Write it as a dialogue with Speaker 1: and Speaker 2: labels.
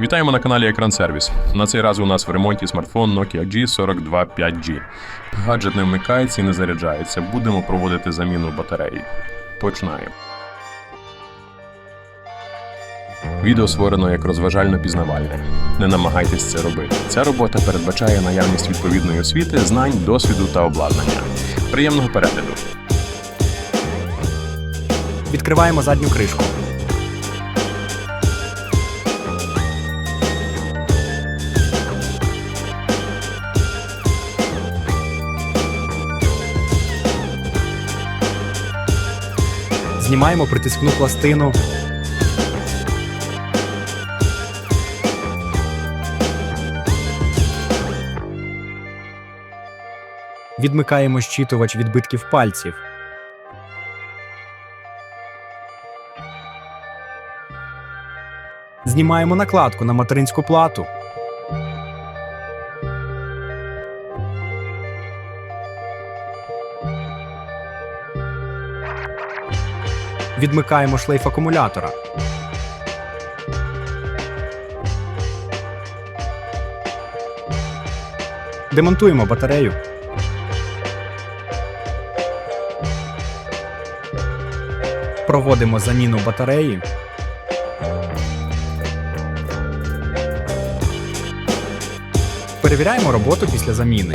Speaker 1: Вітаємо на каналі Екран Сервіс. На цей раз у нас в ремонті смартфон Nokia G42 5G. Гаджет не вмикається і не заряджається. Будемо проводити заміну батареї. Починаємо. Відео створено як розважально-пізнавальне. Не намагайтесь це робити. Ця робота передбачає наявність відповідної освіти, знань, досвіду та обладнання. Приємного перегляду!
Speaker 2: Відкриваємо задню кришку. Знімаємо притискну пластину. Відмикаємо щитувач відбитків пальців. Знімаємо накладку на материнську плату. Відмикаємо шлейф акумулятора. Демонтуємо батарею. Проводимо заміну батареї. Перевіряємо роботу після заміни.